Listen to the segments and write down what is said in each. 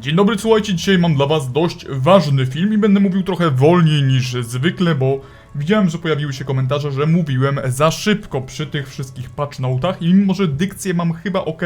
Dzień dobry, słuchajcie, dzisiaj mam dla was dość ważny film i będę mówił trochę wolniej niż zwykle, bo widziałem, że pojawiły się komentarze, że mówiłem za szybko przy tych wszystkich patch notach i mimo, że dykcję mam chyba ok,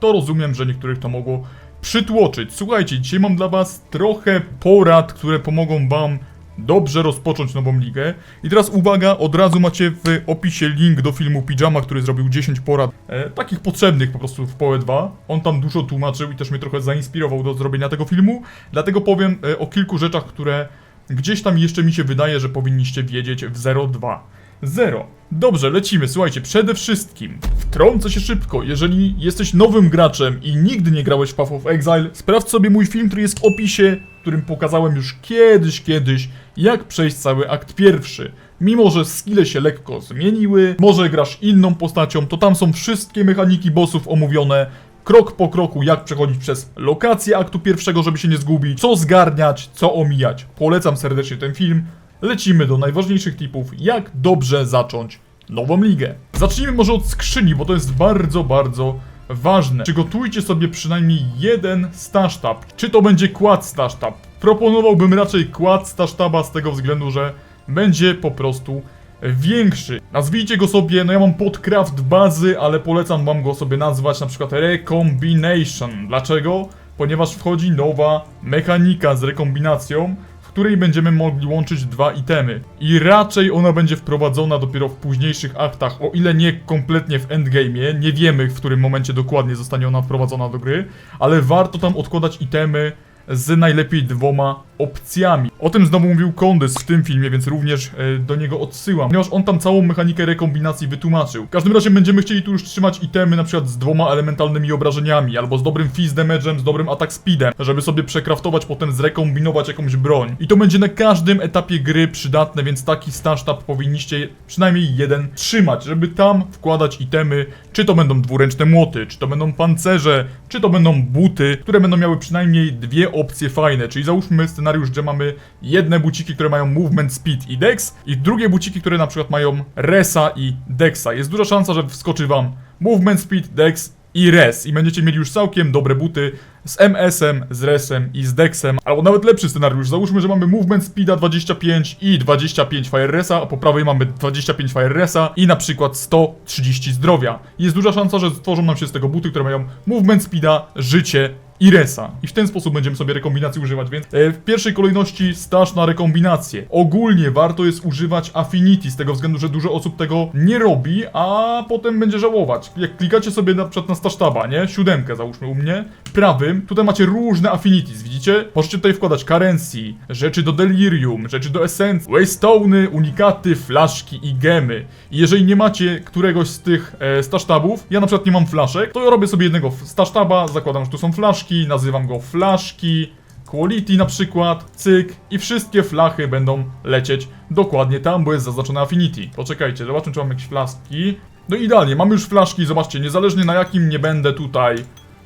to rozumiem, że niektórych to mogło przytłoczyć. Słuchajcie, dzisiaj mam dla was trochę porad, które pomogą wam dobrze rozpocząć nową ligę. I teraz uwaga, od razu macie w opisie link do filmu Pijama, który zrobił 10 porad, e, takich potrzebnych po prostu w PoE 2. On tam dużo tłumaczył i też mnie trochę zainspirował do zrobienia tego filmu, dlatego powiem e, o kilku rzeczach, które gdzieś tam jeszcze mi się wydaje, że powinniście wiedzieć w 02. Zero. Dobrze, lecimy. Słuchajcie, przede wszystkim wtrącę się szybko. Jeżeli jesteś nowym graczem i nigdy nie grałeś w Path of Exile, sprawdź sobie mój film, który jest w opisie, którym pokazałem już kiedyś, kiedyś, jak przejść cały akt pierwszy. Mimo, że skille się lekko zmieniły, może grasz inną postacią, to tam są wszystkie mechaniki bossów omówione, krok po kroku, jak przechodzić przez lokację aktu pierwszego, żeby się nie zgubić, co zgarniać, co omijać. Polecam serdecznie ten film. Lecimy do najważniejszych tipów, jak dobrze zacząć nową ligę. Zacznijmy może od skrzyni, bo to jest bardzo, bardzo ważne. Przygotujcie sobie przynajmniej jeden stash tab. Czy to będzie quad stash tab? Proponowałbym raczej quad stash taba z tego względu, że będzie po prostu większy. Nazwijcie go sobie, no ja mam podcraft bazy, ale polecam wam go sobie nazwać na przykład Recombination. Dlaczego? Ponieważ wchodzi nowa mechanika z rekombinacją, w której będziemy mogli łączyć dwa itemy. I raczej ona będzie wprowadzona dopiero w późniejszych aktach, o ile nie kompletnie w endgame'ie. Nie wiemy, w którym momencie dokładnie zostanie ona wprowadzona do gry, ale warto tam odkładać itemy z najlepiej dwoma opcjami. O tym znowu mówił Kondys w tym filmie, więc również e, do niego odsyłam, ponieważ on tam całą mechanikę rekombinacji wytłumaczył. W każdym razie będziemy chcieli tu już trzymać itemy na przykład z dwoma elementalnymi obrażeniami, albo z dobrym fizz damage'em, z dobrym attack speedem, żeby sobie przekraftować, potem zrekombinować jakąś broń. I to będzie na każdym etapie gry przydatne, więc taki stash tab powinniście przynajmniej jeden trzymać, żeby tam wkładać itemy, czy to będą dwuręczne młoty, czy to będą pancerze, czy to będą buty, które będą miały przynajmniej dwie opcje fajne, czyli załóżmy scenariusz, że mamy jedne buciki, które mają movement, speed i dex i drugie buciki, które na przykład mają resa i dexa. Jest duża szansa, że wskoczy wam movement, speed, dex i res i będziecie mieli już całkiem dobre buty z MS-em, z resem i z dexem, albo nawet lepszy scenariusz. Załóżmy, że mamy movement speeda 25 i 25 fire resa, a po prawej mamy 25 fire resa i na przykład 130 zdrowia. Jest duża szansa, że stworzą nam się z tego buty, które mają movement speeda, życie i resa. I w ten sposób będziemy sobie rekombinacji używać, więc e, w pierwszej kolejności staż na rekombinację. Ogólnie warto jest używać Affinity, z tego względu, że dużo osób tego nie robi, a potem będzie żałować. Jak klikacie sobie na przykład na staż taba, nie? Siódemkę załóżmy u mnie, prawym, tutaj macie różne Affinities, widzicie? Możecie tutaj wkładać currency, rzeczy do delirium, rzeczy do essence, waystone'y, unikaty, flaszki i gemy. I jeżeli nie macie któregoś z tych e, staż tabów, ja na przykład nie mam flaszek, to ja robię sobie jednego staż taba, zakładam, że tu są flaszki, nazywam go flaszki, quality na przykład, cyk i wszystkie flachy będą lecieć dokładnie tam, bo jest zaznaczone affinity. Poczekajcie, zobaczmy czy mam jakieś flaszki. No idealnie, mamy już flaszki, zobaczcie, niezależnie na jakim nie będę tutaj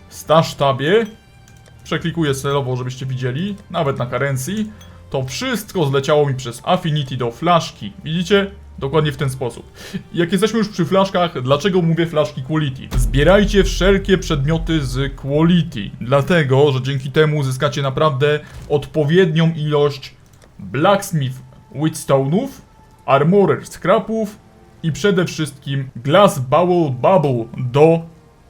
staż tabie, przeklikuję celowo, żebyście widzieli, nawet na currency, to wszystko zleciało mi przez Affinity do flaszki. Widzicie? Dokładnie w ten sposób. Jak jesteśmy już przy flaszkach, dlaczego mówię flaszki quality? Zbierajcie wszelkie przedmioty z quality, dlatego, że dzięki temu uzyskacie naprawdę odpowiednią ilość blacksmith wheatstone'ów, armorer scrapów i przede wszystkim glass bowel bubble do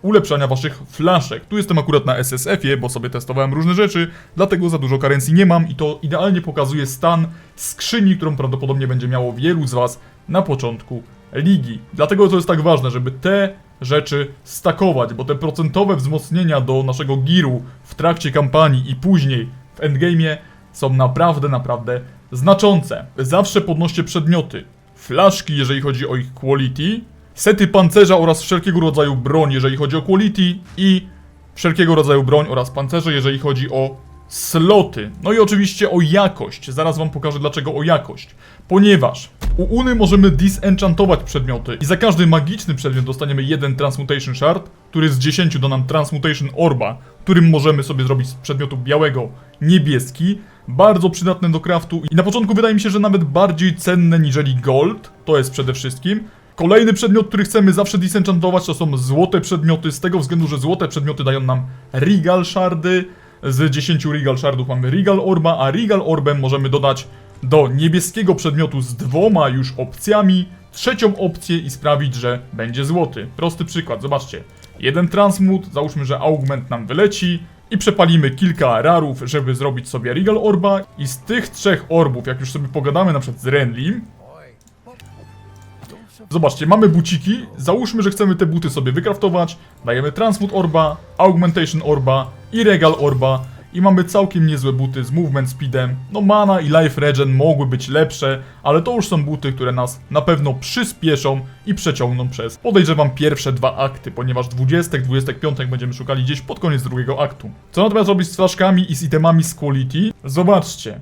ulepszania waszych flaszek. Tu jestem akurat na SSF-ie, bo sobie testowałem różne rzeczy, dlatego za dużo karencji nie mam i to idealnie pokazuje stan skrzyni, którą prawdopodobnie będzie miało wielu z was na początku ligi. Dlatego to jest tak ważne, żeby te rzeczy stakować, bo te procentowe wzmocnienia do naszego giru w trakcie kampanii i później w endgame'ie są naprawdę, naprawdę znaczące. Zawsze podnoście przedmioty. Flaszki, jeżeli chodzi o ich quality, sety pancerza oraz wszelkiego rodzaju broń, jeżeli chodzi o quality i wszelkiego rodzaju broń oraz pancerze, jeżeli chodzi o sloty. No i oczywiście o jakość. Zaraz wam pokażę dlaczego o jakość. Ponieważ u Uny możemy disenchantować przedmioty i za każdy magiczny przedmiot dostaniemy jeden Transmutation Shard, który z 10 da nam Transmutation Orba, którym możemy sobie zrobić z przedmiotu białego niebieski. Bardzo przydatne do craftu i na początku wydaje mi się, że nawet bardziej cenne niżeli gold, to jest przede wszystkim. Kolejny przedmiot, który chcemy zawsze disenchantować to są złote przedmioty, z tego względu, że złote przedmioty dają nam Regal Shardy, z 10 Regal Shardów mamy Regal Orba, a Regal Orbem możemy dodać do niebieskiego przedmiotu z dwoma już opcjami trzecią opcję i sprawić, że będzie złoty. Prosty przykład, zobaczcie. Jeden transmut, załóżmy, że augment nam wyleci i przepalimy kilka rarów, żeby zrobić sobie Regal Orba i z tych trzech orbów, jak już sobie pogadamy na przykład z Renlim, Zobaczcie, mamy buciki. Załóżmy, że chcemy te buty sobie wykraftować. Dajemy Transmute Orba, Augmentation Orba i Regal Orba. I mamy całkiem niezłe buty z Movement Speedem. No mana i Life Regen mogły być lepsze, ale to już są buty, które nas na pewno przyspieszą i przeciągną przez, podejrzewam, pierwsze dwa akty, ponieważ 20, 25 będziemy szukali gdzieś pod koniec drugiego aktu. Co natomiast robić z flaszkami i z itemami z Quality? Zobaczcie.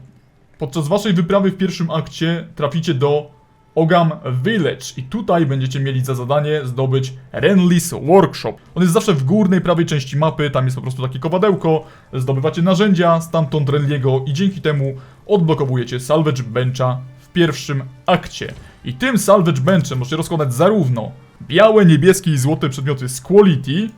Podczas waszej wyprawy w pierwszym akcie traficie do Ogam Village i tutaj będziecie mieli za zadanie zdobyć Renlis Workshop. On jest zawsze w górnej prawej części mapy, tam jest po prostu takie kowadełko, zdobywacie narzędzia stamtąd Renliego i dzięki temu odblokowujecie Salvage Bencha w pierwszym akcie. I tym Salvage Benchem możecie rozkładać zarówno białe, niebieskie i złote przedmioty z Quality,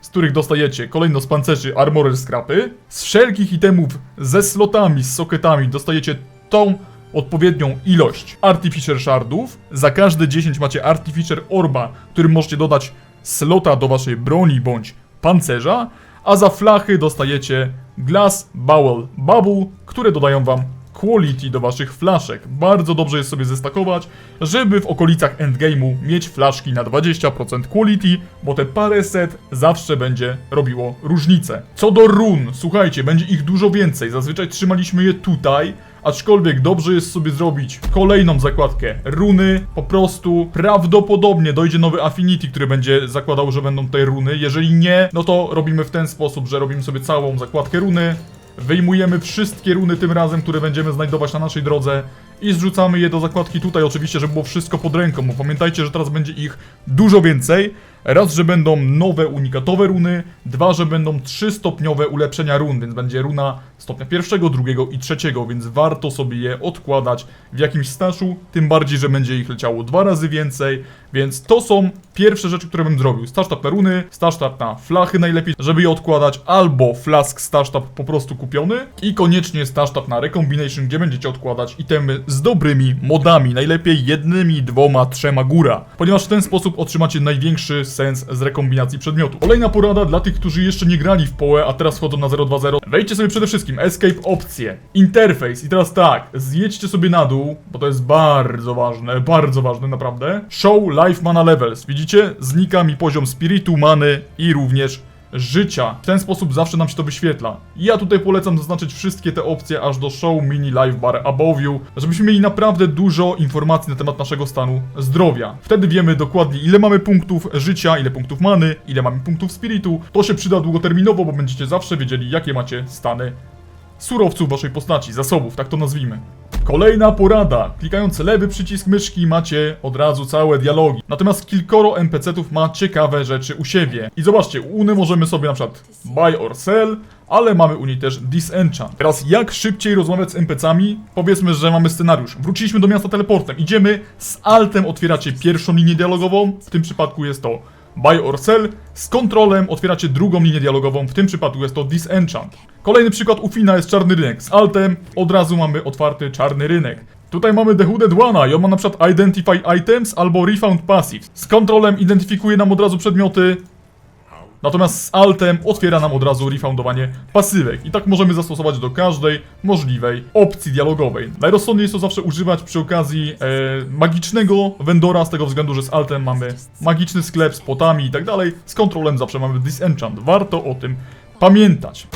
z których dostajecie kolejno z pancerzy Armorer Scrapy. Z wszelkich itemów ze slotami, z soketami dostajecie tą odpowiednią ilość Artificer Shardów. Za każde 10 macie Artificer Orba, którym możecie dodać slota do waszej broni bądź pancerza, a za flachy dostajecie Glass Bowel Bubble, które dodają wam quality do waszych flaszek. Bardzo dobrze jest sobie zestakować, żeby w okolicach endgame'u mieć flaszki na 20% quality, bo te parę set zawsze będzie robiło różnicę. Co do run, słuchajcie, będzie ich dużo więcej. Zazwyczaj trzymaliśmy je tutaj, aczkolwiek dobrze jest sobie zrobić kolejną zakładkę runy. Po prostu prawdopodobnie dojdzie nowy Affinity, który będzie zakładał, że będą tutaj runy. Jeżeli nie, no to robimy w ten sposób, że robimy sobie całą zakładkę runy, Wyjmujemy wszystkie runy tym razem, które będziemy znajdować na naszej drodze i zrzucamy je do zakładki tutaj oczywiście, żeby było wszystko pod ręką, bo pamiętajcie, że teraz będzie ich dużo więcej. Raz, że będą nowe unikatowe runy, dwa, że będą trzystopniowe ulepszenia run, więc będzie runa stopnia pierwszego, drugiego i trzeciego, więc warto sobie je odkładać w jakimś staszu, tym bardziej, że będzie ich leciało dwa razy więcej, więc to są pierwsze rzeczy, które bym zrobił. Stasztab na runy, stasztab na flachy najlepiej, żeby je odkładać, albo flask stasztab po prostu kupiony i koniecznie stasztab na recombination, gdzie będziecie odkładać itemy z dobrymi modami, najlepiej jednymi, dwoma, trzema góra, ponieważ w ten sposób otrzymacie największy sens z rekombinacji przedmiotu. Kolejna porada dla tych, którzy jeszcze nie grali w PoE, a teraz wchodzą na 0.2.0. Wejdźcie sobie przede wszystkim Escape opcje, interfejs i teraz tak, zjedźcie sobie na dół, bo to jest bardzo ważne, bardzo ważne naprawdę. Show Life Mana Levels, widzicie? Znika mi poziom spiritu, many i również życia. W ten sposób zawsze nam się to wyświetla. Ja tutaj polecam zaznaczyć wszystkie te opcje aż do Show Mini Life Bar Above You, żebyśmy mieli naprawdę dużo informacji na temat naszego stanu zdrowia. Wtedy wiemy dokładnie ile mamy punktów życia, ile punktów many, ile mamy punktów spiritu. To się przyda długoterminowo, bo będziecie zawsze wiedzieli jakie macie stany surowców waszej postaci, zasobów, tak to nazwijmy. Kolejna porada. Klikając lewy przycisk myszki macie od razu całe dialogi. Natomiast kilkoro NPC-ów ma ciekawe rzeczy u siebie. I zobaczcie, u Uny możemy sobie na przykład buy or sell, ale mamy u niej też disenchant. Teraz jak szybciej rozmawiać z NPC-ami? Powiedzmy, że mamy scenariusz. Wróciliśmy do miasta teleportem. Idziemy z altem otwieracie pierwszą linię dialogową. W tym przypadku jest to buy or sell. Z kontrolem otwieracie drugą linię dialogową, w tym przypadku jest to disenchant. Kolejny przykład u Fina jest czarny rynek. Z altem od razu mamy otwarty czarny rynek. Tutaj mamy The Hooded One i on ma na przykład Identify Items albo Refound Passive. Z kontrolem identyfikuje nam od razu przedmioty, Natomiast z altem otwiera nam od razu refoundowanie pasywek i tak możemy zastosować do każdej możliwej opcji dialogowej. Najrozsądniej jest to zawsze używać przy okazji e, magicznego vendora, z tego względu, że z altem mamy magiczny sklep z potami i tak dalej, z kontrolem zawsze mamy disenchant. Warto o tym pamiętać.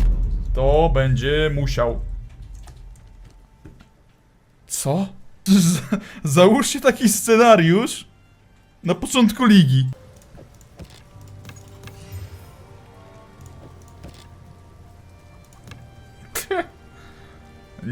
To będzie musiał... Co? Załóżcie taki scenariusz na początku ligi.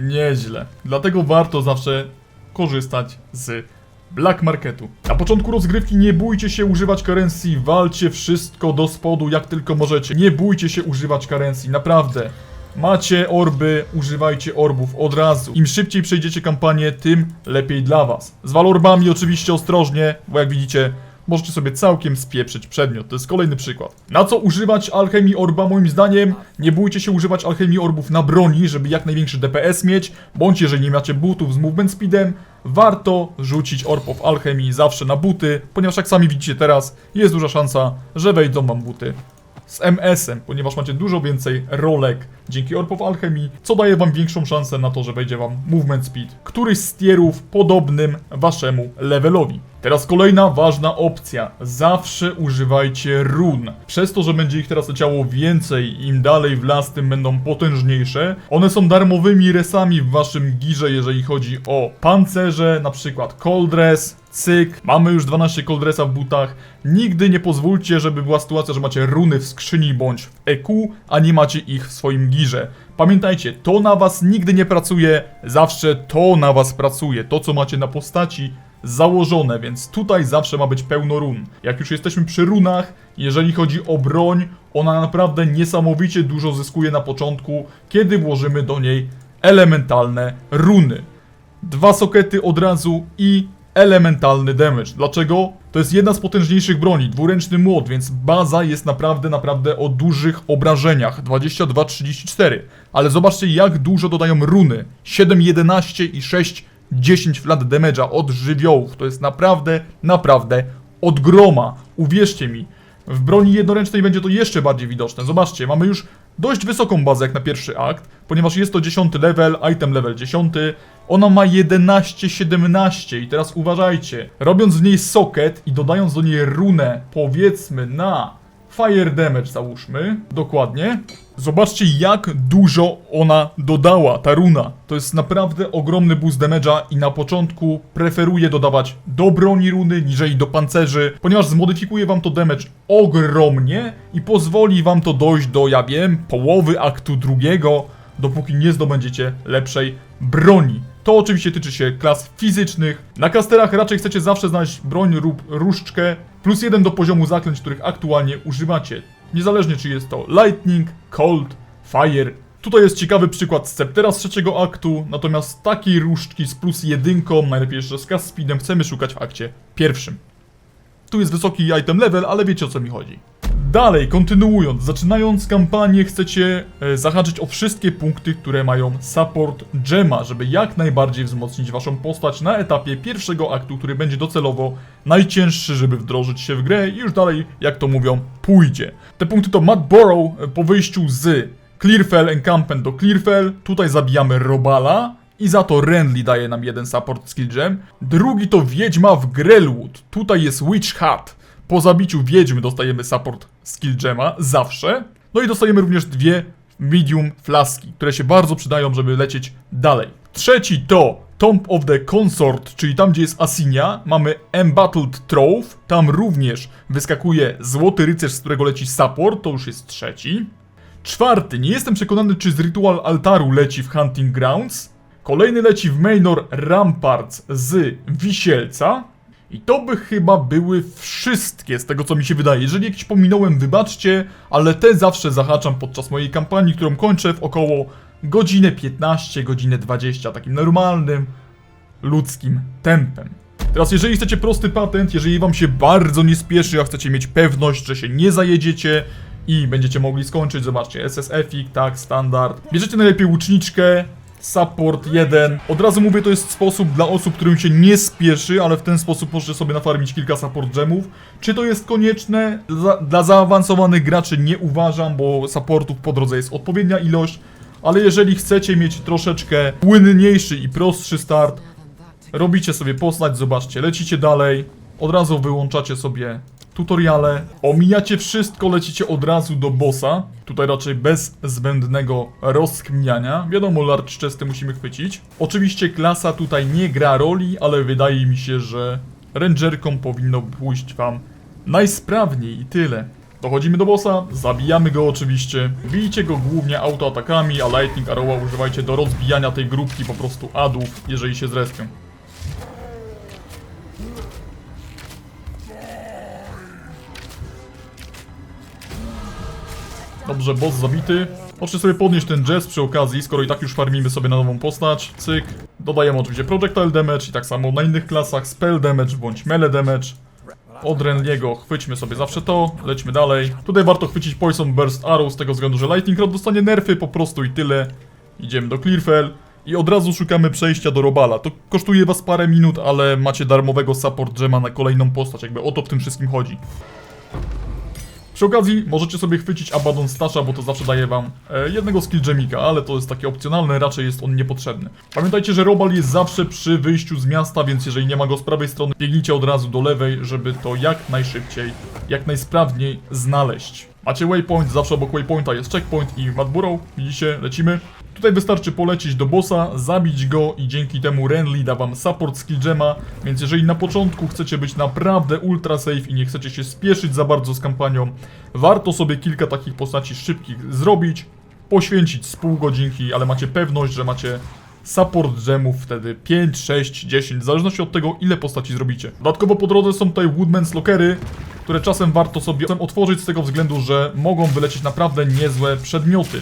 Nieźle. Dlatego warto zawsze korzystać z Black Marketu. Na początku rozgrywki nie bójcie się używać currency, walcie wszystko do spodu jak tylko możecie. Nie bójcie się używać currency, naprawdę. Macie orby, używajcie orbów od razu. Im szybciej przejdziecie kampanię, tym lepiej dla was. Z walorbami oczywiście ostrożnie, bo jak widzicie, możecie sobie całkiem spieprzyć przedmiot. To jest kolejny przykład. Na co używać alchemii orba? Moim zdaniem nie bójcie się używać alchemii orbów na broni, żeby jak największy DPS mieć, bądź jeżeli nie macie butów z movement speedem, warto rzucić orb of alchemii zawsze na buty, ponieważ jak sami widzicie teraz, jest duża szansa, że wejdą wam buty z MS-em, ponieważ macie dużo więcej rolek dzięki Orb of Alchemy, co daje wam większą szansę na to, że wejdzie wam Movement Speed, któryś z tierów podobnym waszemu levelowi. Teraz kolejna ważna opcja. Zawsze używajcie run. Przez to, że będzie ich teraz leciało więcej, im dalej w las, tym będą potężniejsze. One są darmowymi resami w waszym girze, jeżeli chodzi o pancerze, na przykład Cold Dress, cyk, mamy już 12 Cold Dressa w butach. Nigdy nie pozwólcie, żeby była sytuacja, że macie runy w skrzyni bądź w EQ, a nie macie ich w swoim girze. Pamiętajcie, to na was nigdy nie pracuje, zawsze to na was pracuje. To, co macie na postaci, założone, więc tutaj zawsze ma być pełno run. Jak już jesteśmy przy runach, jeżeli chodzi o broń, ona naprawdę niesamowicie dużo zyskuje na początku, kiedy włożymy do niej elementalne runy. Dwa sokety od razu i elementalny damage. Dlaczego? To jest jedna z potężniejszych broni, dwuręczny młot, więc baza jest naprawdę, naprawdę o dużych obrażeniach. 22-34. Ale zobaczcie jak dużo dodają runy. 7, 11 i 6, 10 flat damage'a od żywiołów. To jest naprawdę, naprawdę od groma. Uwierzcie mi. W broni jednoręcznej będzie to jeszcze bardziej widoczne. Zobaczcie, mamy już dość wysoką bazę jak na pierwszy akt, ponieważ jest to 10 level, item level 10. Ona ma 11-17 i teraz uważajcie. Robiąc w niej socket i dodając do niej runę, powiedzmy na fire damage załóżmy, dokładnie. Zobaczcie jak dużo ona dodała, ta runa. To jest naprawdę ogromny boost damage'a i na początku preferuję dodawać do broni runy niżeli do pancerzy, ponieważ zmodyfikuje wam to damage ogromnie i pozwoli wam to dojść do, ja wiem, połowy aktu drugiego, dopóki nie zdobędziecie lepszej broni. To oczywiście tyczy się klas fizycznych. Na kasterach raczej chcecie zawsze znaleźć broń lub różdżkę, plus jeden do poziomu zaklęć, których aktualnie używacie. Niezależnie czy jest to Lightning, Cold, Fire. Tutaj jest ciekawy przykład Sceptera z trzeciego aktu, natomiast takiej różdżki z plus jedynką, najlepiej jeszcze z cast speedem, chcemy szukać w akcie pierwszym. Tu jest wysoki item level, ale wiecie o co mi chodzi. Dalej, kontynuując, zaczynając kampanię chcecie e, zahaczyć o wszystkie punkty, które mają support Gema, żeby jak najbardziej wzmocnić waszą postać na etapie pierwszego aktu, który będzie docelowo najcięższy, żeby wdrożyć się w grę i już dalej, jak to mówią, pójdzie. Te punkty to Mad Borough e, po wyjściu z Clearfell Encampment do Clearfell, tutaj zabijamy Robala, i za to Renly daje nam jeden support skill gem. Drugi to Wiedźma w Grelwood. Tutaj jest Witch Hat. Po zabiciu Wiedźmy dostajemy support skill gema, zawsze. No i dostajemy również dwie medium flaski, które się bardzo przydają, żeby lecieć dalej. Trzeci to Tomb of the Consort, czyli tam gdzie jest Asinia, mamy Embattled Trove, tam również wyskakuje Złoty Rycerz, z którego leci support, to już jest trzeci. Czwarty, nie jestem przekonany czy z Rytual Altaru leci w Hunting Grounds. Kolejny leci w Maynor Ramparts z Wisielca. I to by chyba były wszystkie z tego co mi się wydaje. Jeżeli jakieś pominąłem, wybaczcie, ale te zawsze zahaczam podczas mojej kampanii, którą kończę w około godzinę 15, godzinę 20, takim normalnym, ludzkim tempem. Teraz jeżeli chcecie prosty patent, jeżeli wam się bardzo nie spieszy, a chcecie mieć pewność, że się nie zajedziecie i będziecie mogli skończyć, zobaczcie, SSFik, tak, standard. Bierzecie najlepiej łuczniczkę, Support 1. Od razu mówię, to jest sposób dla osób, którym się nie spieszy, ale w ten sposób możecie sobie nafarmić kilka support gemów. Czy to jest konieczne? Za, dla zaawansowanych graczy nie uważam, bo supportów po drodze jest odpowiednia ilość. Ale jeżeli chcecie mieć troszeczkę płynniejszy i prostszy start, robicie sobie postać, zobaczcie, lecicie dalej, od razu wyłączacie sobie tutoriale, omijacie wszystko, lecicie od razu do bossa. Tutaj raczej bez zbędnego rozkminiania. Wiadomo, larcz czesty musimy chwycić. Oczywiście klasa tutaj nie gra roli, ale wydaje mi się, że rangerkom powinno pójść wam najsprawniej i tyle. Dochodzimy do bossa, zabijamy go oczywiście. Bijcie go głównie autoatakami, a Lightning Arrowa używajcie do rozbijania tej grupki po prostu adów, jeżeli się zrespią. Dobrze, boss zabity. Możecie sobie podnieść ten jazz przy okazji, skoro i tak już farmimy sobie na nową postać. Cyk. Dodajemy oczywiście projectile damage i tak samo na innych klasach spell damage bądź melee damage. Od Renliego chwyćmy sobie zawsze to, lećmy dalej. Tutaj warto chwycić Poison Burst Arrow z tego względu, że Lightning Rod dostanie nerfy po prostu i tyle. Idziemy do Clearfell i od razu szukamy przejścia do Robala. To kosztuje was parę minut, ale macie darmowego support gema na kolejną postać, jakby o to w tym wszystkim chodzi. Przy okazji możecie sobie chwycić Abaddon Stasha, bo to zawsze daje wam e, jednego skill gemika, ale to jest takie opcjonalne, raczej jest on niepotrzebny. Pamiętajcie, że Robal jest zawsze przy wyjściu z miasta, więc jeżeli nie ma go z prawej strony, biegnijcie od razu do lewej, żeby to jak najszybciej, jak najsprawniej znaleźć. Macie waypoint, zawsze obok waypointa jest checkpoint i Madburrow, widzicie, lecimy. Tutaj wystarczy polecieć do bossa, zabić go i dzięki temu Renly da wam support skill gema, więc jeżeli na początku chcecie być naprawdę ultra safe i nie chcecie się spieszyć za bardzo z kampanią, warto sobie kilka takich postaci szybkich zrobić, poświęcić z pół godzinki, ale macie pewność, że macie support gemów wtedy 5, 6, 10, w zależności od tego ile postaci zrobicie. Dodatkowo po drodze są tutaj Woodman's Lockery, które czasem warto sobie otworzyć z tego względu, że mogą wylecieć naprawdę niezłe przedmioty.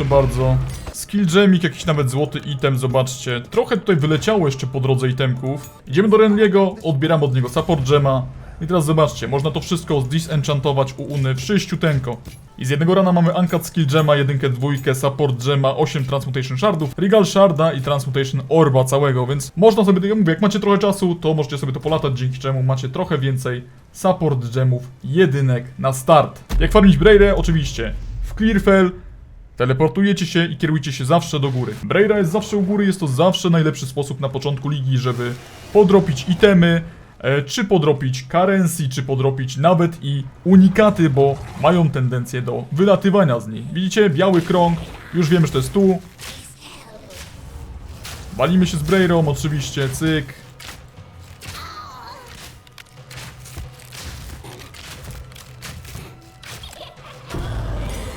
Proszę bardzo. Skill gemik, jakiś nawet złoty item, zobaczcie. Trochę tutaj wyleciało jeszcze po drodze itemków. Idziemy do Renliego, odbieramy od niego support gema. I teraz zobaczcie, można to wszystko zdisenchantować u Uny wszyściuteńko. I z jednego rana mamy Uncut Skill Gema, jedynkę, dwójkę, Support Gema, 8 Transmutation Shardów, Regal Sharda i Transmutation Orba całego, więc można sobie, ja mówię, jak macie trochę czasu, to możecie sobie to polatać, dzięki czemu macie trochę więcej Support Gemów, jedynek na start. Jak farmić Braille? Oczywiście. W Clearfell Teleportujecie się i kierujcie się zawsze do góry. Brejra jest zawsze u góry, jest to zawsze najlepszy sposób na początku ligi, żeby podropić itemy, e, czy podropić currency, czy podropić nawet i unikaty, bo mają tendencję do wylatywania z niej. Widzicie? Biały krąg, już wiemy, że to jest tu. Walimy się z Breirą, oczywiście, cyk.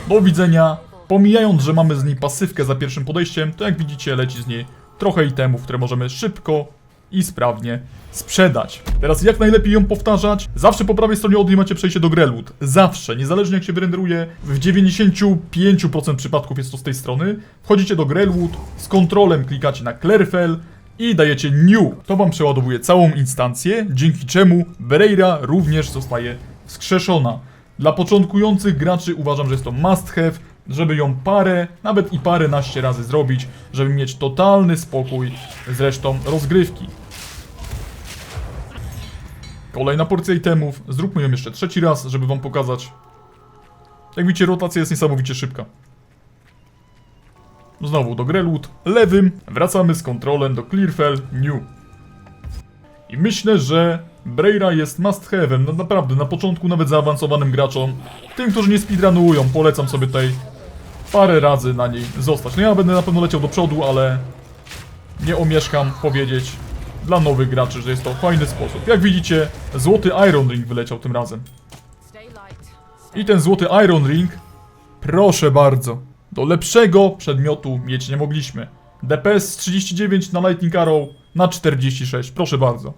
Do widzenia. Pomijając, że mamy z niej pasywkę za pierwszym podejściem, to jak widzicie leci z niej trochę itemów, które możemy szybko i sprawnie sprzedać. Teraz jak najlepiej ją powtarzać? Zawsze po prawej stronie od niej macie przejście do Grelwood. Zawsze, niezależnie jak się wyrenderuje, w 95% przypadków jest to z tej strony. Wchodzicie do Grelwood, z kontrolem klikacie na Clerfell i dajecie New. To wam przeładowuje całą instancję, dzięki czemu Bereira również zostaje wskrzeszona. Dla początkujących graczy uważam, że jest to must have, żeby ją parę, nawet i parę naście razy zrobić, żeby mieć totalny spokój z resztą rozgrywki. Kolejna porcja itemów. Zróbmy ją jeszcze trzeci raz, żeby wam pokazać. Jak widzicie, rotacja jest niesamowicie szybka. Znowu do Grelwood, lewym, wracamy z kontrolem do Clearfell, New. I myślę, że Breira jest must have'em, no naprawdę, na początku nawet zaawansowanym graczom. Tym, którzy nie speedrunują, polecam sobie tutaj parę razy na niej zostać. No ja będę na pewno leciał do przodu, ale nie omieszkam powiedzieć dla nowych graczy, że jest to fajny sposób. Jak widzicie, złoty Iron Ring wyleciał tym razem. I ten złoty Iron Ring, proszę bardzo, do lepszego przedmiotu mieć nie mogliśmy. DPS z 39 na Lightning Arrow na 46, proszę bardzo.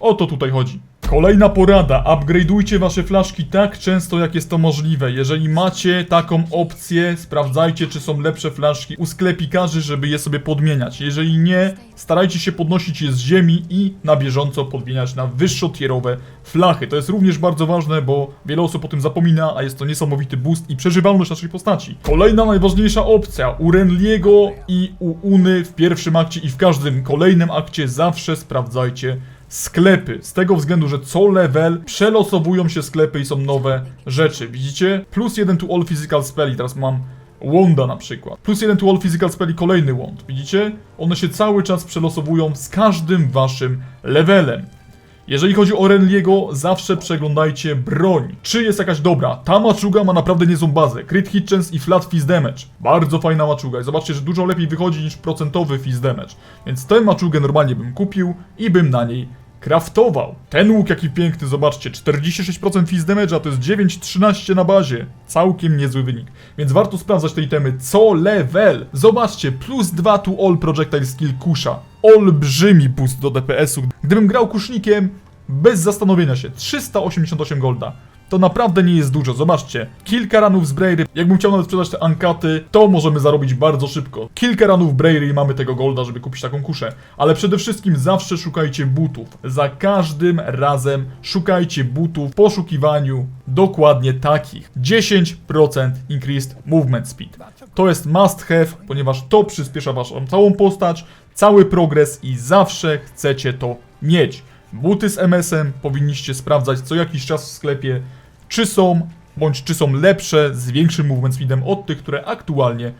O to tutaj chodzi. Kolejna porada. Upgrade'ujcie wasze flaszki tak często jak jest to możliwe. Jeżeli macie taką opcję, sprawdzajcie czy są lepsze flaszki u sklepikarzy, żeby je sobie podmieniać. Jeżeli nie, starajcie się podnosić je z ziemi i na bieżąco podmieniać na wyższotierowe flachy. To jest również bardzo ważne, bo wiele osób o tym zapomina, a jest to niesamowity boost i przeżywalność naszej postaci. Kolejna najważniejsza opcja. U Renliego i u Uny w pierwszym akcie i w każdym kolejnym akcie zawsze sprawdzajcie sklepy. Z tego względu, że co level przelosowują się sklepy i są nowe rzeczy. Widzicie? Plus jeden to all physical spell i teraz mam Wanda na przykład. Plus jeden to all physical spell i kolejny wand. Widzicie? One się cały czas przelosowują z każdym waszym levelem. Jeżeli chodzi o Renliego, zawsze przeglądajcie broń. Czy jest jakaś dobra? Ta maczuga ma naprawdę niezłą bazę. Crit hit chance i flat fizz damage. Bardzo fajna maczuga i zobaczcie, że dużo lepiej wychodzi niż procentowy fizz damage. Więc tę maczugę normalnie bym kupił i bym na niej craftował. Ten łuk jaki piękny, zobaczcie, 46% fizz damage'a, to jest 9,13 na bazie. Całkiem niezły wynik. Więc warto sprawdzać te itemy co level. Zobaczcie, plus 2 to all projectile skill kusza. Olbrzymi boost do DPS-u. Gdybym grał kusznikiem, bez zastanowienia się, 388 golda. To naprawdę nie jest dużo, zobaczcie. Kilka ranów z Brairy, jakbym chciał nawet sprzedać te ankaty, to możemy zarobić bardzo szybko. Kilka ranów Brairy i mamy tego golda, żeby kupić taką kuszę. Ale przede wszystkim zawsze szukajcie butów. Za każdym razem szukajcie butów w poszukiwaniu dokładnie takich. 10% increased movement speed. To jest must have, ponieważ to przyspiesza waszą całą postać, cały progres i zawsze chcecie to mieć. Buty z MS-em powinniście sprawdzać co jakiś czas w sklepie, czy są, bądź czy są lepsze, z większym movement speedem od tych, które aktualnie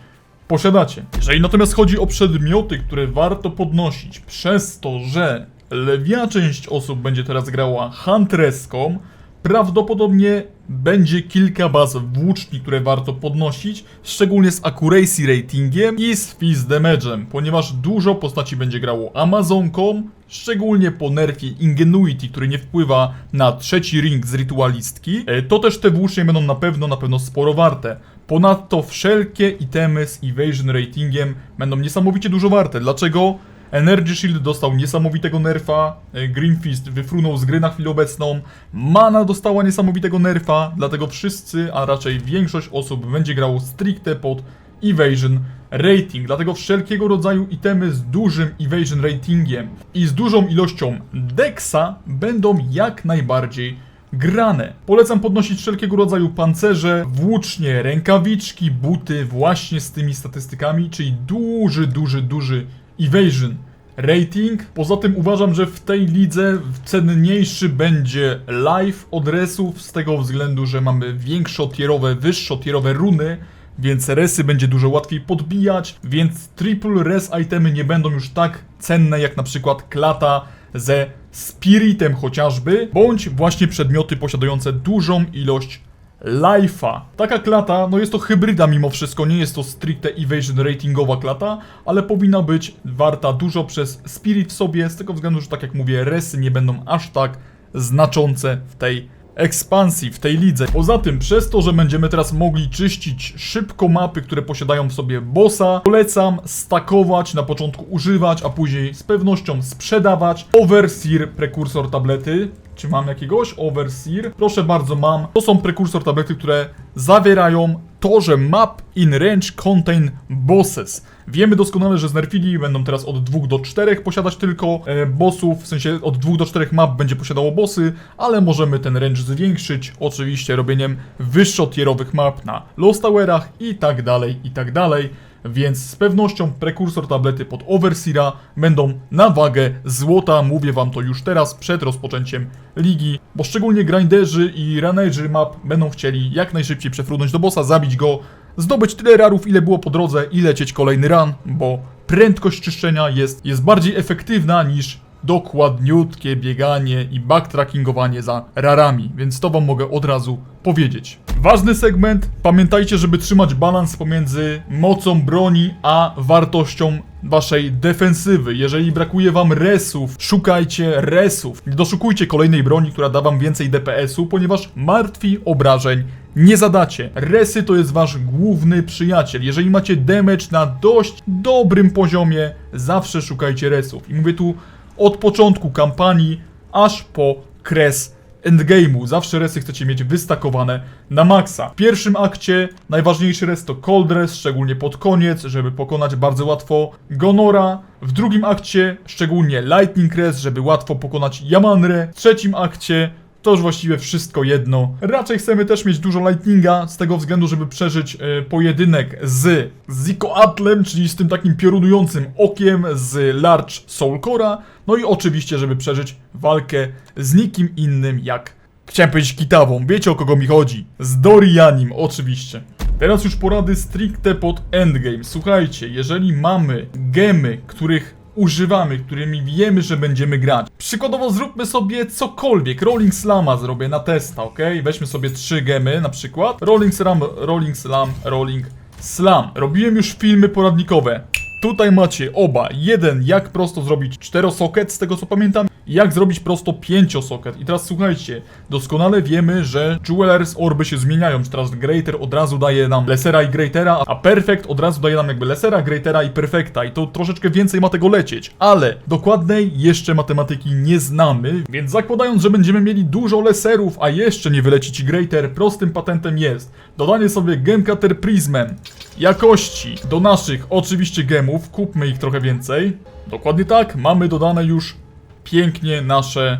posiadacie. Jeżeli natomiast chodzi o przedmioty, które warto podnosić, przez to, że lewia część osób będzie teraz grała Huntresską, prawdopodobnie będzie kilka baz włóczni, które warto podnosić, szczególnie z accuracy ratingiem i z fizz damage'em, ponieważ dużo postaci będzie grało Amazonką, szczególnie po nerfie Ingenuity, który nie wpływa na trzeci ring z rytualistki, e, to też te włócznie będą na pewno, na pewno sporo warte. Ponadto wszelkie itemy z evasion ratingiem będą niesamowicie dużo warte. Dlaczego? Energy Shield dostał niesamowitego nerfa, e, Green Fist wyfrunął z gry na chwilę obecną, Mana dostała niesamowitego nerfa, dlatego wszyscy, a raczej większość osób będzie grało stricte pod Evasion Rating. Dlatego wszelkiego rodzaju itemy z dużym Evasion Ratingiem i z dużą ilością Dexa będą jak najbardziej grane. Polecam podnosić wszelkiego rodzaju pancerze, włócznie, rękawiczki, buty właśnie z tymi statystykami, czyli duży, duży, duży evasion rating. Poza tym uważam, że w tej lidze cenniejszy będzie live od resów z tego względu, że mamy większotierowe, wyższotierowe runy, więc resy będzie dużo łatwiej podbijać, więc triple res itemy nie będą już tak cenne jak na przykład klata ze spiritem chociażby, bądź właśnie przedmioty posiadające dużą ilość Life'a. Taka klata, no jest to hybryda mimo wszystko, nie jest to stricte evasion ratingowa klata, ale powinna być warta dużo przez Spirit w sobie, z tego względu, że tak jak mówię, resy nie będą aż tak znaczące w tej ekspansji, w tej lidze. Poza tym, przez to, że będziemy teraz mogli czyścić szybko mapy, które posiadają w sobie bossa, polecam stakować, na początku używać, a później z pewnością sprzedawać Overseer prekursor tablety. Czy mam jakiegoś? Overseer? Proszę bardzo, mam. To są prekursor tablety, które zawierają to, że map in range contain bosses. Wiemy doskonale, że z Nerfili będą teraz od 2 do 4 posiadać tylko e, bossów, w sensie od 2 do 4 map będzie posiadało bossy, ale możemy ten range zwiększyć, oczywiście robieniem wyższotierowych map na Lost Towerach i tak dalej, i tak dalej. Więc z pewnością prekursor tablety pod Overseera będą na wagę złota, mówię wam to już teraz przed rozpoczęciem ligi, bo szczególnie grinderzy i runnerzy map będą chcieli jak najszybciej przefrunąć do bossa, zabić go, zdobyć tyle rarów ile było po drodze i lecieć kolejny run, bo prędkość czyszczenia jest, jest bardziej efektywna niż dokładniutkie bieganie i backtrackingowanie za rarami, więc to wam mogę od razu powiedzieć. Ważny segment, pamiętajcie, żeby trzymać balans pomiędzy mocą broni a wartością waszej defensywy. Jeżeli brakuje wam resów, szukajcie resów. Nie doszukujcie kolejnej broni, która da wam więcej DPS-u, ponieważ martwi obrażeń nie zadacie. Resy to jest wasz główny przyjaciel. Jeżeli macie damage na dość dobrym poziomie, zawsze szukajcie resów. I mówię tu od początku kampanii, aż po kres endgame'u. Zawsze resy chcecie mieć wystakowane na maksa. W pierwszym akcie najważniejszy res to cold res, szczególnie pod koniec, żeby pokonać bardzo łatwo Gonora. W drugim akcie szczególnie lightning res, żeby łatwo pokonać Yamanre. W trzecim akcie to już właściwie wszystko jedno. Raczej chcemy też mieć dużo lightninga, z tego względu, żeby przeżyć e, pojedynek z Zikoatlem, czyli z tym takim piorunującym okiem z Large Soul Core'a. No i oczywiście, żeby przeżyć walkę z nikim innym jak Chciałem powiedzieć kitawą, wiecie o kogo mi chodzi. Z Dorianim, oczywiście. Teraz już porady stricte pod endgame. Słuchajcie, jeżeli mamy gemy, których używamy, którymi wiemy, że będziemy grać. Przykładowo zróbmy sobie cokolwiek. Rolling Slama zrobię na testa, ok? Weźmy sobie trzy gemy na przykład. Rolling Slam, Rolling Slam, Rolling Slam. Robiłem już filmy poradnikowe. Tutaj macie oba. Jeden, jak prosto zrobić czterosocket, z tego co pamiętam. jak zrobić prosto 5-socket. I teraz słuchajcie, doskonale wiemy, że Jewelers Orby się zmieniają, teraz Greater od razu daje nam Lessera i Greatera, a Perfect od razu daje nam jakby Lessera, Greatera i Perfecta i to troszeczkę więcej ma tego lecieć, ale dokładnej jeszcze matematyki nie znamy, więc zakładając, że będziemy mieli dużo Lesserów, a jeszcze nie wyleci ci Greater, prostym patentem jest dodanie sobie Gemcutter Prismem jakości do naszych oczywiście gemów, kupmy ich trochę więcej. Dokładnie tak, mamy dodane już pięknie nasze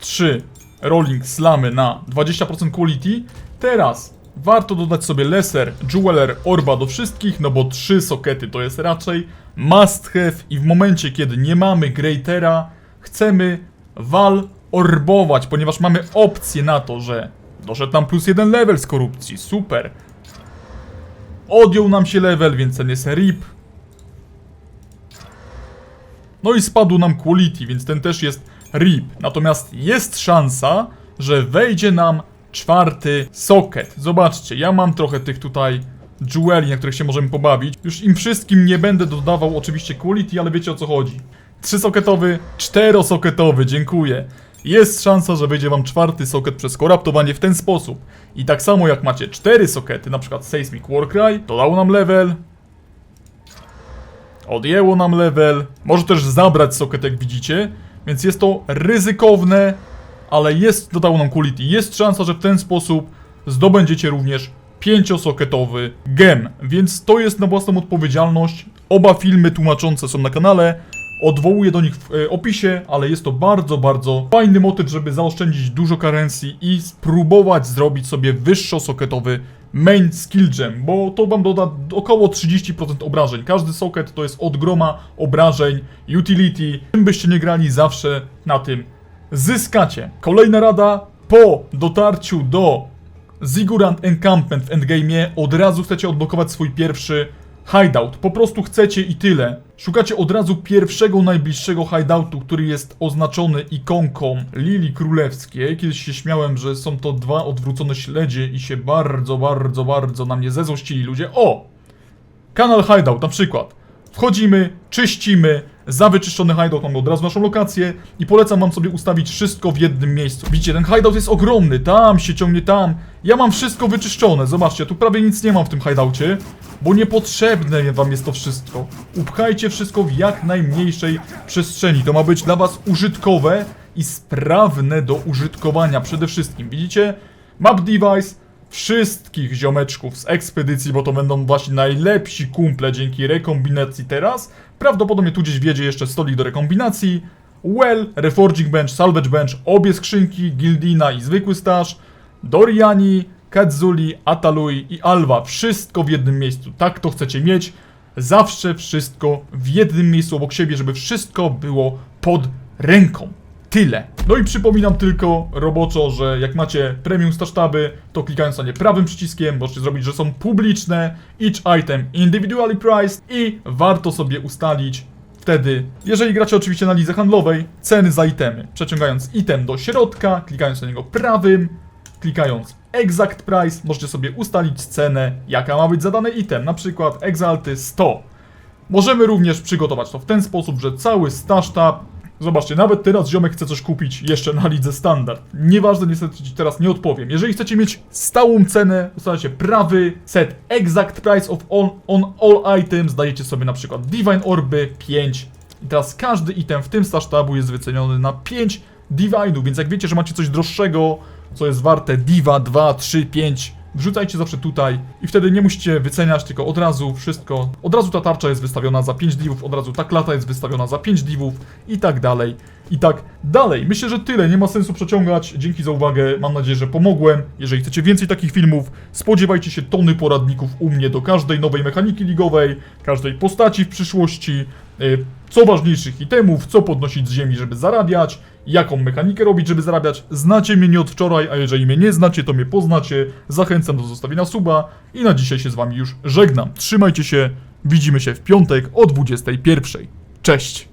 trzy rolling slamy na 20% quality. Teraz warto dodać sobie Lesser, Jeweler, Orba do wszystkich, no bo trzy sokety to jest raczej must have i w momencie kiedy nie mamy Greatera, chcemy Val orbować, ponieważ mamy opcję na to, że doszedł nam plus jeden level z korupcji, super. Odjął nam się level, więc ten jest RIP. No i spadł nam quality, więc ten też jest RIP. Natomiast jest szansa, że wejdzie nam czwarty socket. Zobaczcie, ja mam trochę tych tutaj jeweli, na których się możemy pobawić. Już im wszystkim nie będę dodawał oczywiście quality, ale wiecie o co chodzi. Trzysoketowy, czterosoketowy, dziękuję. Jest szansa, że wyjdzie wam czwarty soket przez koraptowanie w ten sposób. I tak samo jak macie cztery sokety, na przykład Seismic Warcry, dodało nam level, Odjęło nam level. Może też zabrać socket, jak widzicie. Więc jest to ryzykowne, ale jest, dodało nam quality. Jest szansa, że w ten sposób zdobędziecie również pięciosoketowy gem. Więc to jest na własną odpowiedzialność. Oba filmy tłumaczące są na kanale. Odwołuję do nich w e, opisie, ale jest to bardzo, bardzo fajny motyw, żeby zaoszczędzić dużo karencji i spróbować zrobić sobie wyższosoketowy main skill gem, bo to wam doda około 30% obrażeń. Każdy socket to jest od groma obrażeń, utility. Czym byście nie grali, zawsze na tym zyskacie. Kolejna rada, po dotarciu do Zigurant Encampment w endgame'ie od razu chcecie odblokować swój pierwszy hideout. Po prostu chcecie i tyle. Szukacie od razu pierwszego najbliższego hideoutu, który jest oznaczony ikonką Lilii Królewskiej. Kiedyś się śmiałem, że są to dwa odwrócone śledzie i się bardzo, bardzo, bardzo na mnie zezłościli ludzie. O! Kanal Hideout na przykład. Wchodzimy, czyścimy, za wyczyszczony hideout mamy od razu naszą lokację i polecam wam sobie ustawić wszystko w jednym miejscu. Widzicie, ten hideout jest ogromny, tam się ciągnie tam. Ja mam wszystko wyczyszczone, zobaczcie, tu prawie nic nie mam w tym hideoutie, bo niepotrzebne wam jest to wszystko. Upchajcie wszystko w jak najmniejszej przestrzeni. To ma być dla was użytkowe i sprawne do użytkowania przede wszystkim. Widzicie? Map device, wszystkich ziomeczków z ekspedycji, bo to będą właśnie najlepsi kumple dzięki rekombinacji teraz. Prawdopodobnie tu gdzieś wiedzie jeszcze stolik do rekombinacji. Well, Reforging Bench, Salvage Bench, obie skrzynki, Gildina i zwykły staż, Doriani, Kadzuli, Atalui i Alva. Wszystko w jednym miejscu. Tak to chcecie mieć. Zawsze wszystko w jednym miejscu obok siebie, żeby wszystko było pod ręką. Tyle. No i przypominam tylko roboczo, że jak macie premium stasztaby, to klikając na nie prawym przyciskiem możecie zrobić, że są publiczne, each item individually priced i warto sobie ustalić wtedy, jeżeli gracie oczywiście na lidze handlowej, ceny za itemy. Przeciągając item do środka, klikając na niego prawym, klikając exact price, możecie sobie ustalić cenę, jaka ma być za dany item, na przykład Exalty 100. Możemy również przygotować to w ten sposób, że cały stash Zobaczcie, nawet teraz ziomek chce coś kupić jeszcze na lidze standard. Nieważne, niestety teraz nie odpowiem. Jeżeli chcecie mieć stałą cenę, ustalacie prawy set exact price of on, on all items, dajecie sobie na przykład Divine Orby 5 i teraz każdy item w tym stash tabu jest wyceniony na 5 Divine'ów, więc jak wiecie, że macie coś droższego, co jest warte Diva 2, 3, 5, wrzucajcie zawsze tutaj i wtedy nie musicie wyceniać, tylko od razu wszystko, od razu ta tarcza jest wystawiona za 5 divów, od razu ta klata jest wystawiona za 5 divów i tak dalej, i tak dalej. Myślę, że tyle, nie ma sensu przeciągać, dzięki za uwagę, mam nadzieję, że pomogłem. Jeżeli chcecie więcej takich filmów, spodziewajcie się tony poradników u mnie do każdej nowej mechaniki ligowej, każdej postaci w przyszłości, co ważniejszych itemów, co podnosić z ziemi, żeby zarabiać, jaką mechanikę robić, żeby zarabiać. Znacie mnie nie od wczoraj, a jeżeli mnie nie znacie, to mnie poznacie. Zachęcam do zostawienia suba i na dzisiaj się z wami już żegnam. Trzymajcie się, widzimy się w piątek o 21.00. Cześć!